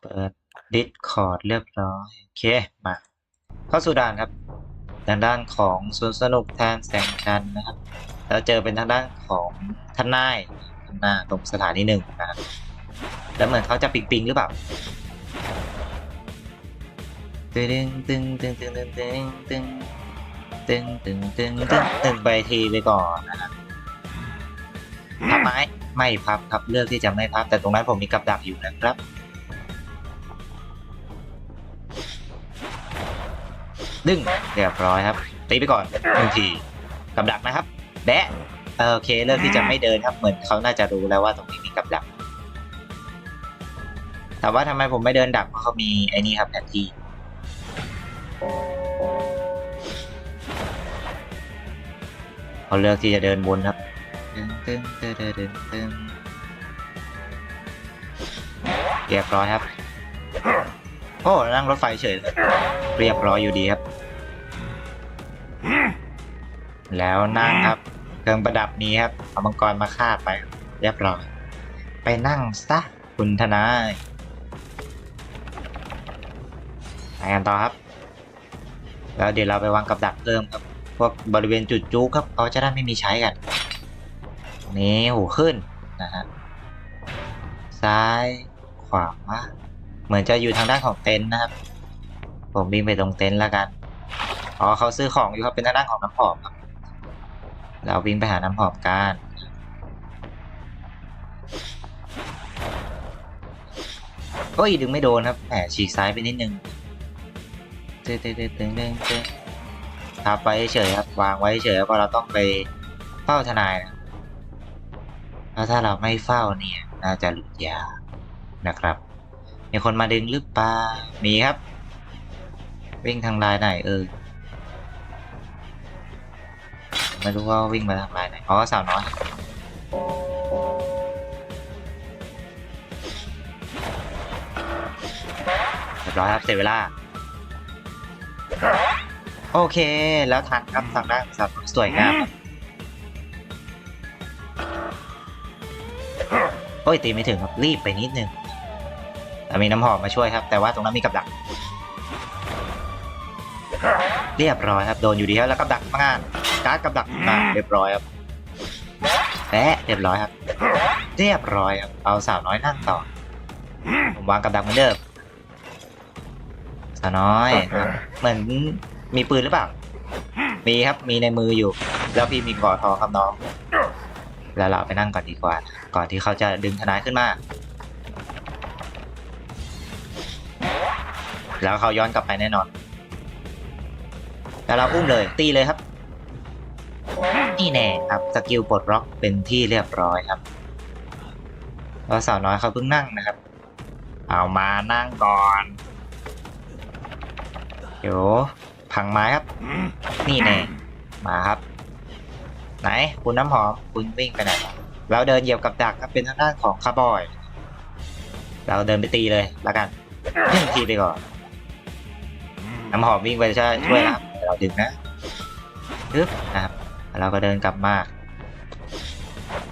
เปิด Discord เรียบร้อยโอเคมาเข้าสู่ด่านครับทางด้านของสวนสนุกแทนแสงจันนะครับ แล้วเจอเป็นทางด้านของท่านนายท่านหน้าตรงสถานีหนึ่งนะครับแล้วเหมือนเขาจะปิงปิงหรือเปล่าตึงตึงตึงตึงตึงตึงตึงตึงตึงตึงตึงตึงไปทีไปก่อนนะครับพับไม้ไม่พับครับเลือกที่จะไม่พับแต่ตรงนั้นผมมีกับดักอยู่นะครับ ดึงเรียบร้อยครับ ตีไปก่อนหนึ่งทีกับดักนะครับ แบะเออโอเคเลือกที่จะไม่เดินครับ เหมือนเขาน่าจะรู้แล้วว่าตรงนี้มีกับดัก แต่ว่าทำไมผมไม่เดินดักเพราะเขามีไอ้นี่ครับแผนที่เขาเลือกที่จะเดินบนครับเรียบร้อยครับ โอ้นั่งรถไฟเฉยเลยเรียบร้อยอยู่ดีครับ แล้วนั่งครับ เครื่องประดับนี้ครับเอามังกรมาฆ่าไป เรียบร้อย ไปนั่งซะคุณทนายไปกันต่อครับ แล้วเดี๋ยวเราไปวางกับดักเพิ่มครับ พวกบริเวณจุดจุกครับเขาจะได้ไม่มีใช้กัน นี่หูขึ้นนะฮะซ้ายขวา เหมือนจะอยู่ทางด้านของเต็นท์นะครับ ผมวิ่งไปตรงเต็นท์แล้วกัน อ๋อเขาซื้อของอยู่ครับเป็นทางด้านของน้ำหอมครับ เราวิ่งไปหาน้ำหอมกันโอ้ยดึงไม่โดนครับแหมฉีกซ้ายไปนิดนึงเต้เต้เต้เต้เต้เต้ทับไว้เฉยครับวางไว้เฉยเพราะเราต้องไปเฝ้าทนายนะแล้วถ้าเราไม่เฝ้าเนี่ยน่าจะหลุดยานะครับ มีคนมาดึงหรือเปล่ามีครับ วิ่งทางลายไหนเออไม่รู้ว่าวิ่งมาทางลายไหนอ๋อสาวน้อยเรียบร้อยครับ เสร็จเวลา โอเค แล้วทันครับทางด้านสาวสวยงามครับโอ้ยตีไม่ถึงครับรีบไปนิดนึง มีน้ำหอมมาช่วยครับ แต่ว่าตรงนั้นมีกับดัก เรียบร้อยครับ โดนอยู่ดีครับแล้วกับดักมางาน การ์ดกับดักมาเรียบร้อยครับแปะเรียบร้อยครับ เรียบร้อยครับ เอาสาวน้อยนั่งต่อ ผมวางกับดักเหมือนเดิมสาวน้อยเหมือนมีปืนหรือเปล่า มีครับ มีในมืออยู่ แล้วพี่มีกอทองครับน้อง แล้วเราไปนั่งก่อนดีกว่า ก่อนที่เขาจะดึงทนายขึ้นมา แล้วเขาย้อนกลับไปแน่นอน แล้วเราอุ้มเลยตีเลยครับ นี่แน่ครับสกิลปลดล็อกเป็นที่เรียบร้อยครับแล้วสาวน้อยเขาเพิ่งนั่งนะครับ เอามานั่งก่อนเดี๋ยวพังไม้ครับ นี่แน่มาครับ ไหนคุณน้ำหอมคุณวิ่งไปไหนเราเดินเหยียบกับดักครับเป็นทางด้านของคาร์บอย เราเดินไปตีเลยแล้วกันหนึ่งทีไปก่อน น้ำหอมวิ่งไปช่วยช่วยนะครับเดี๋ยวเราดึงนะปึ๊บนะครับแล้วเราก็เดินกลับมา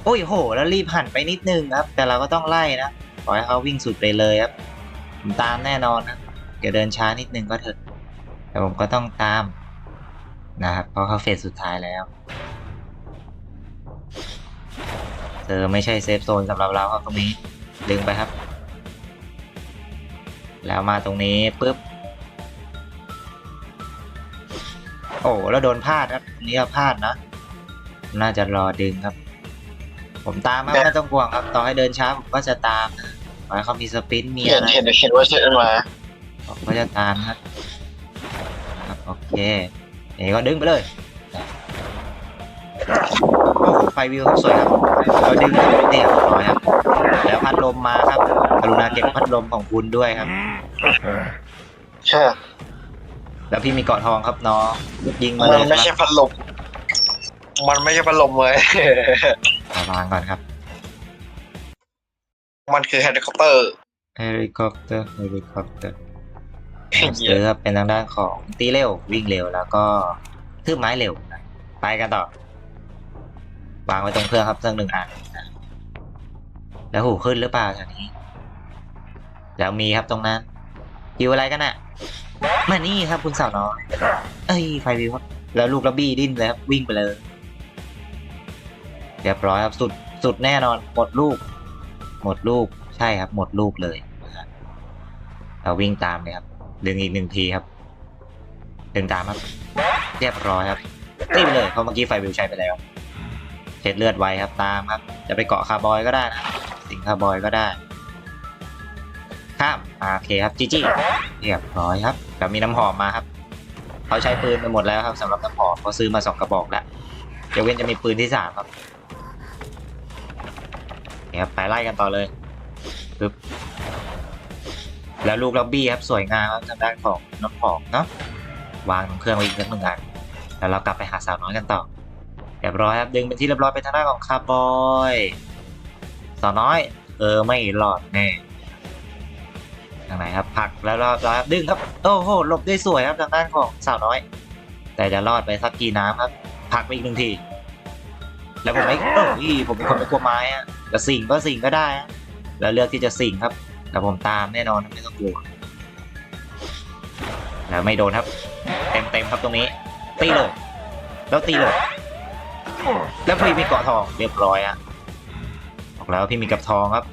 โอ้ยโห แล้วรีบหันไปนิดนึงครับ แต่เราก็ต้องไล่นะขอให้เขาวิ่งสุดไปเลยครับผมตามแน่นอนนะเดี๋ยวเดินช้านิดนึงก็เถอะ แต่ผมก็ต้องตามนะครับเพราะเขาเฟสสุดท้ายแล้วเจอไม่ใช่เซฟโซนสำหรับเราครับตรงนี้ดึงไปครับ แล้วมาตรงนี้ปุ๊บ โอ้แล้วโดนพลาดครับตรงนี้ก็พลาดนะ น่าจะรอดึงครับ ผมตามครับไม่ต้องห่วงครับ ต่อให้เดินช้าผมก็จะตามนะขอให้เขามีสปรินต์มีเห็อะนไรเห็นเห็นว่าเชิญมาผมก็จะตามครับครับโอเคนี่ก็ดึงไปเลยโอ้โหไฟวิวเขาสวยครับเราดึงเรียบร้อยครับ แล้วพัดลมมาครับกรุณาเก็บพัดลมของคุณด้วยครับ ใช่ แล้วพี่มีเกาะทองครับน้องยิงมามัเลนยไม่คใช่รับพัดลมมันไม่ใช่พัดลมเลยเอาวางก่อนครับมันคือเฮลิคอปเตอร์ เฮลิคอปเตอร์เฮลิคอปเตอร์ซื้อครับเป็นทางด้านของตีเร็ววิ่งเร็วแล้วก็ทืบไม้เร็วนะไปกันต่อวางไว้ตรงเครื่องครับเครื่องหนึ่งอันนะแล้วหูขึ้นหรือเปล่าแถวนี้แล้วมีครับตรงนั้นอยู่อะไรกันอะ มานี่ครับคุณสาวน้อยเอ้ยไฟวิวครับแล้วลูกระบี้ดิ้นเลยครับวิ่งไปเลย เรียบร้อยครับสุดสุดแน่นอนหมดลูก หมดลูกใช่ครับ หมดลูกเลยนะครับเราวิ่งตามเลยครับ ดึงอีกหนึ่งทีครับ ดึงตามครับ เรียบร้อยครับตีไปเลยเพราะเมื่อกี้ไฟวิวใช้ไปแล้วเช็ดเลือดไวครับตามครับ จะไปเกาะคาร์บอยก็ได้นะสิงคาร์บอยก็ได้ ข้ามอ่าโอเคครับจีจี เรียบร้อยครับแล้วมีน้ำหอมมาครับ เขาใช้ปืนไปหมดแล้วครับสำหรับน้ำหอมเขาซื้อมาสองกระบอกแล้วเดี๋ยวเว้นจะมีปืนที่สามครับนี่ครับไปไล่กันต่อเลยปึ๊บแล้วลูกล็อบบี้ครับสวยงามครับทางด้านของน้ำหอมเนาะวางตรงเครื่องไว้อีกสักหนึ่งอันแล้วเรากลับไปหาสาวน้อยกันต่อเรียบร้อยครับดึงเป็นที่เรียบร้อยไปทางด้านของคาร์บอยสาวน้อย เออไม่รอดแน่ ทางไหนครับผลักแล้วรอดครับดึงครับโอ้โหหลบได้สวยครับทางด้านของสาวน้อย แต่จะรอดไปสักกี่น้ำครับผลักไปอีกหนึ่งทีแล้วผมไม่เออผมเป็นคนไม่กลัวไม้อะจะสิงก็สิงก็ได้แล้วเลือกที่จะสิงครับ แต่ผมตามแน่นอนไม่ต้องกลัวแล้วไม่โดนครับ เต็มเต็มครับตรงนี้ ตีเลยแล้วตีเลยแล้วพี่มีเกาะทองเรียบร้อยอะบอกแล้วพี่มีกับทองครับ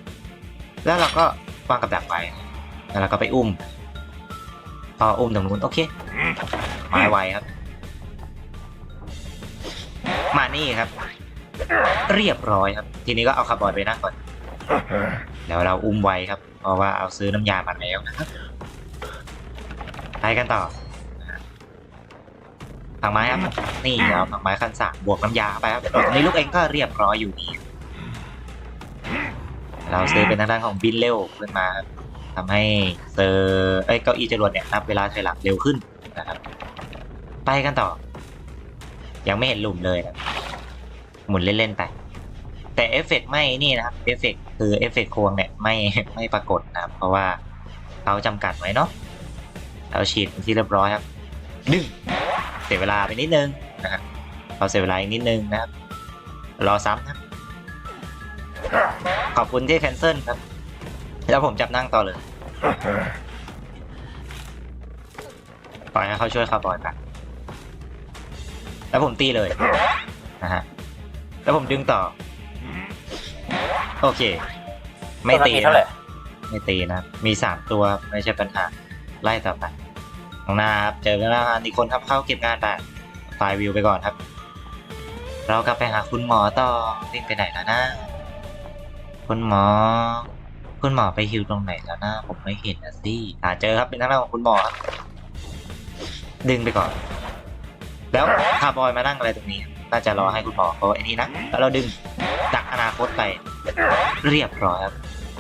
แล้วเราก็วางกับดักไป แล้วเราก็ไปอุ้มพออุ้มตรงนู้นโอเคไม้ไวครับ มานี่ครับ เรียบร้อยครับ ทีนี้ก็เอาคาร์บอนไปนั่งก่อนเดี๋ยวเราอุ้มไวครับ เพราะว่าเอาซื้อน้ำยามาแล้วนะครับไปกันต่อผังไม้ครับนี่เอาผังไม้ขั้นสามบวกน้ำยาเข้าไปครับตรงนี้ลูกเองก็เรียบร้อยอยู่นี่เราซื้อเป็นทางด้านของบินเร็วขึ้นมาครับ ทำให้เซอร์เอ้ยเก้าอี้จรวดเนี่ยนับเวลาถอยหลังเร็วขึ้นนะครับ ไปกันต่อ ยังไม่เห็นหลุมเลยนะหมุนเล่นๆไป แต่เอฟเฟกต์ไม่นี่นะครับเอฟเฟกต์คือเอฟเฟกต์ควงเนี่ยไม่ไม่ปรากฏนะครับ เพราะว่าเขาจำกัดไว้เนาะเราฉีดที่เรียบร้อยครับดึงเสียเวลาไปนิดนึงนะครับเราเสียเวลาอีกนิดนึงนะครับ รอซ้ำครับ ขอบคุณที่แคนเซิลครับ แล้วผมจับนั่งต่อเลย ปล่อยให้เขาช่วยคาร์บอยไปแล้วผมตีเลยนะฮะแล้วผมดึงต่อ โอเค ไม่ตีเท่าไหร่นะไม่ตีนะ มีสามตัวไม่ใช่ปัญหา ไล่ต่อไปข้างหน้าครับเจอกันแล้วฮะอีกคนครับเข้าเก็บงานไปไฟล์วิวไปก่อนครับ เรากลับไปหาคุณหมอต่อวิ่งไปไหนแล้วนะ คุณหมอ คุณหมอไปฮิวตรงไหนแล้วนะผมไม่เห็นนะสิอ่าเจอครับเป็นทางด้านของคุณหมอครับดึงไปก่อน แล้วคาร์บอยมานั่งอะไรตรงนี้ น่าจะรอให้คุณหมอเขาไอ้นี่นะแล้วเราดึงดักอนาคตไปเรียบร้อยครับ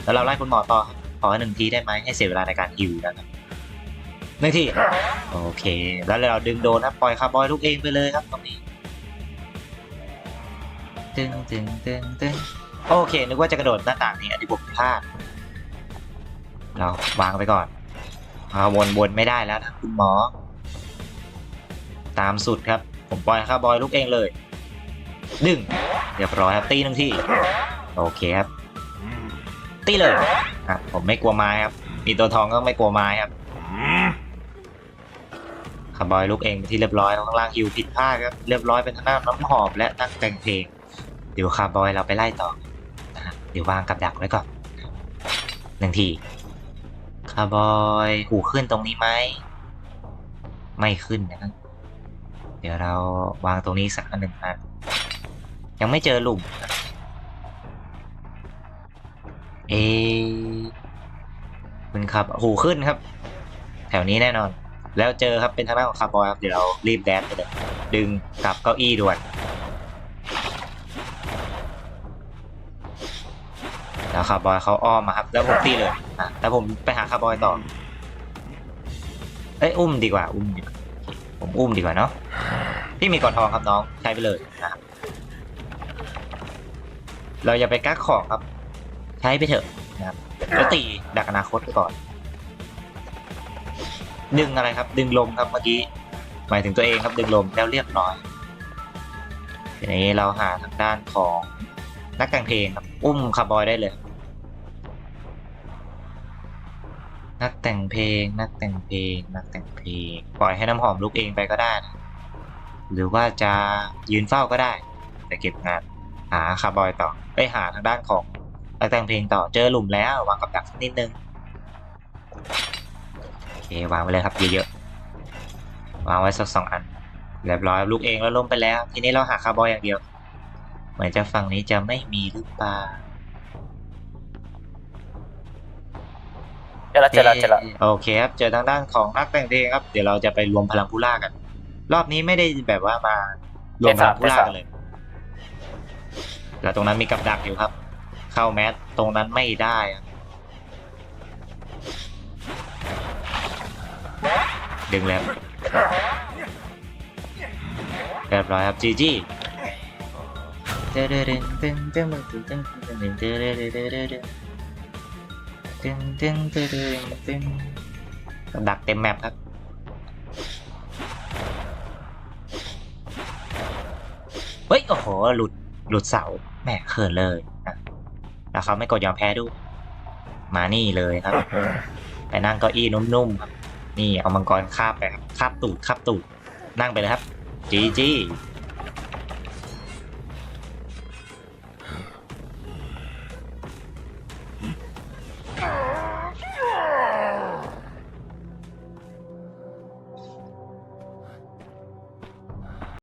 แล้วเราไล่คุณหมอต่อขอหนึ่งทีได้ไหมให้เสียเวลาในการฮิวนะครับหนึ่งทีโอเค แล้วเราดึงโดนครับปล่อยคาร์บอยลูกเองไปเลยครับตรงนี้ตึงตึงตึงตึงโอเค นึกว่าจะกระโดดหน้าต่างนี้อันนี้ผมพลาด เราวางไปก่อนเอาวนวนไม่ได้แล้วนะคุณหมอ ตามสุดครับ ผมปล่อยคาร์บอยลูกเองเลยดึงเรียบร้อยครับตีหนึ่งที่ โอเคครับ ตีเลยอะผมไม่กลัวไม้ครับ มีตัวทองก็ไม่กลัวไม้ครับคาร์บอยลูกเองเป็นที่เรียบร้อยข้างล่างฮิวผิดพลาดครับเรียบร้อยเป็นทางด้านน้ำหอมและนักแต่งเพลง เดี๋ยวคาร์บอยเราไปไล่ต่อนะเดี๋ยววางกับดักไว้ก่อนหนึ่งที คาร์บอยหูขึ้นตรงนี้ไหม ไม่ขึ้นนะครับ เดี๋ยวเราวางตรงนี้สักหนึ่งอันยังไม่เจอหลุม เอคุณครับหูขึ้นครับ แถวนี้แน่นอน แล้วเจอครับเป็นทางด้านของคาร์บอยครับ เดี๋ยวเรารีบแดนไปเลยดึงกลับเก้าอี้ด่วน แล้วคาร์บอยเขาอ้อมมาครับ แล้วผมตีเลยอะแต่ผมไปหาคาร์บอยต่อ เอ้ยอุ้มดีกว่า อุ้มดีกว่าผมอุ้มดีกว่าเนาะพี่มีกอดทองครับน้องใช้ไปเลยนะครับเราอย่าไปกักของครับ ใช้ไปเถอะนะครับแล้วตีดักอนาคตไปก่อน ดึงอะไรครับ ดึงลมครับเมื่อกี้หมายถึงตัวเองครับดึงลมแล้วเรียบร้อยทีนี้เราหาทางด้านของนักแต่งเพลงครับ อุ้มคาร์บอยได้เลย นักแต่งเพลง นักแต่งเพลง นักแต่งเพลง ปล่อยให้น้ำหอมลุกเองไปก็ได้นะหรือว่าจะยืนเฝ้าก็ได้ แต่เก็บงาน หาคาร์บอยต่อไปหาทางด้านของนักแต่งเพลงต่อเจอหลุมแล้ววางกับดักสักนิดนึงโอเควางไปเลยครับเยอะๆวางไว้สักสองอันเรียบร้อยลูกเองแล้วล้มไปแล้ว ทีนี้เราหาคาร์บอยอย่างเดียว เหมือนจะฝั่งนี้จะไม่มีหรือเปล่า เจอแล้วเจอแล้วเจอแล้วโอเคครับ เจอทางด้านของนักแต่งเพลงครับ เดี๋ยวเราจะไปรวมพลังผู้ล่ากัน รอบนี้ไม่ได้แบบว่ามารวมพลังผู้ล่ากันเลย แล้วตรงนั้นมีกับดักอยู่ครับ เข้าแมสตรงนั้นไม่ได้ครับดึงแล้วเรียบร้อยครับจีจีเด้อเด้อเด้อเด้อเด้อเด้อเด้อเด้อเด้อเด้อเด้อเด้อเด้อเด้อตึง ตึงตึงตึงตึงดักเต็มแมปครับเฮ้ยโอ้โหหลุดหลุดเสาแหมเขินเลยนะแล้วเขาไม่กดยอมแพ้ด้วยมานี่เลยครับ ไปนั่งเก้าอี้นุ่มๆครับนี่เอามังกรคาบไปครับคาบตูดคาบตูดนั่งไปเลยครับ จีจี